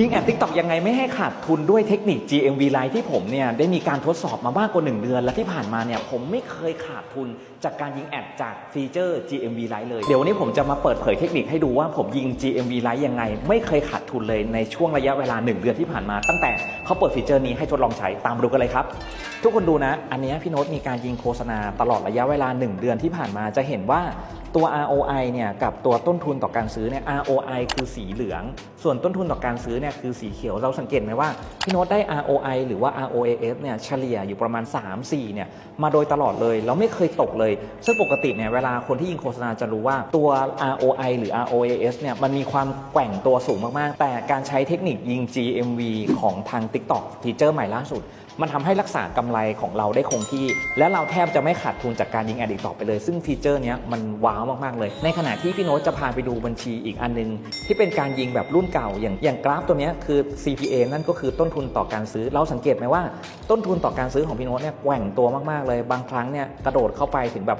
ยิงแอดทิกตอกยังไงไม่ให้ขาดทุนด้วยเทคนิค GMV Line ที่ผมเนี่ยได้มีการทดสอบมามากกว่า 1 เดือน และที่ผ่านมาเนี่ยผมไม่เคยขาดทุนจากการยิงแอดจากฟีเจอร์ GMV Line เลย เดี๋ยววันนี้ผมจะมาเปิดเผยเทคนิคให้ดูว่าผมยิง GMV Line ยังไง ไม่เคยขาดทุนเลยในช่วงระยะเวลา 1 เดือนที่ผ่านมา ตั้งแต่เขาเปิดฟีเจอร์นี้ให้ทดลองใช้ตามดูกันเลยครับ ทุกคนดูนะ อันนี้พี่โน้ตมีการยิงโฆษณาตลอดระยะเวลา 1 เดือนที่ผ่านมาจะเห็นว่าตัว ROI เนี่ยกับตัวต้นทุนต่อการซื้อเนี่ย ROI คือสีเหลือง ส่วนต้นทุนต่อการซื้อเนี่ยคือสีเขียวเราสังเกตไหมว่าพี่โน้ตได้ ROI หรือว่า ROAS เนี่ยเฉลี่ยอยู่ประมาณ 3-4เนี่ยมาโดยตลอดเลยแล้วไม่เคยตกเลย ซึ่งปกติเนี่ยเวลาคนที่ยิงโฆษณาจะรู้ว่าตัว ROI หรือ ROAS เนี่ยมันมีความแกว่งตัวสูงมาก ๆ แต่การใช้เทคนิคยิง GMV ของทาง TikTok ฟีเจอร์ใหม่ล่าสุด มันทำให้รักษากำไรของเราได้คงที่ และเราแทบจะไม่ขาดทุนจากการยิงแอดอีกต่อไปเลย ซึ่งฟีเจอร์เนี้ยมันว้าวมากๆเลย ในขณะที่พี่โน้ตจะพาไปดูบัญชีอีกอันนึง ที่เป็นการยิงแบบรุ่นเก่าอย่างอย่างกราฟตัวนี้คือ CPA นั่นก็คือต้นทุนต่อการซื้อ เราสังเกตไหมว่าต้นทุนต่อการซื้อของพี่โน้ตเนี่ยแกว่งตัวมากๆเลย บางครั้งเนี่ยกระโดดเข้าไปถึงแบบ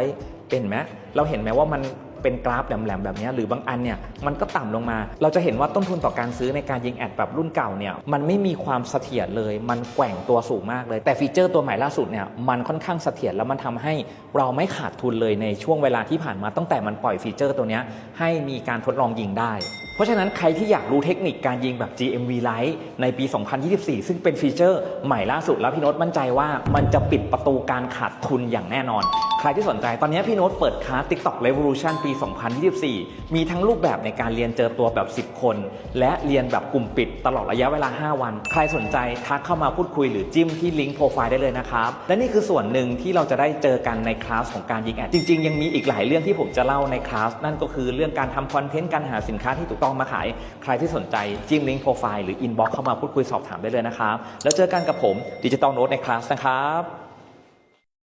500 เป็นไหมเราเห็นไหมว่ามันเป็นกราฟแหลมๆแบบนี้หรือบางอันเนี่ยมันก็ต่ำลงมา เราจะเห็นว่าต้นทุนต่อการซื้อในการยิงแอดแบบรุ่นเก่าเนี่ยมันไม่มีความเสถียรเลย มันแกว่งตัวสูงมากเลย แต่ฟีเจอร์ตัวใหม่ล่าสุดเนี่ยมันค่อนข้างเสถียรแล้วมันทำให้เราไม่ขาดทุนเลยในช่วงเวลาที่ผ่านมาตั้งแต่มันปล่อยฟีเจอร์ตัวนี้ให้มีการทดลองยิงได้ เพราะฉะนั้นใครที่อยากรู้เทคนิคการยิงแบบ GMV Lite ในปี 2024 ซึ่งเป็นฟีเจอร์ใหม่ล่าสุดแล้วพี่โน้ตมั่นใจว่ามันจะปิดประตูการขาดทุนอย่างแน่นอน ใครที่สนใจตอนนี้พี่โน้ตเปิดคลาส TikTok Revolution ปี 2024 มีทั้งรูปแบบในการเรียนเจอตัวแบบ 10 คน และเรียนแบบกลุ่มปิดตลอดระยะเวลา 5 วัน ใครสนใจทักเข้ามาพูดคุยหรือจิ้มที่ลิงก์โปรไฟล์ได้เลยนะครับและนี่คือส่วนหนึ่งที่เราจะได้เจอกันในคลาสของการยิงแอดจริง ๆ ยังมีอีกหลายเรื่องที่ผมจะเล่าในคลาสนั่นก็คือเรื่องการทำคอนเทนต์การหาสินค้าที่ถูกต้องมาขาย ใครที่สนใจจิ้มลิงก์โปรไฟล์หรืออินบ็อกซ์เข้ามาพูดคุยสอบถามได้เลยนะครับ แล้วเจอกันกับผมดิจิตอลโน้ตในคลาสนะครับ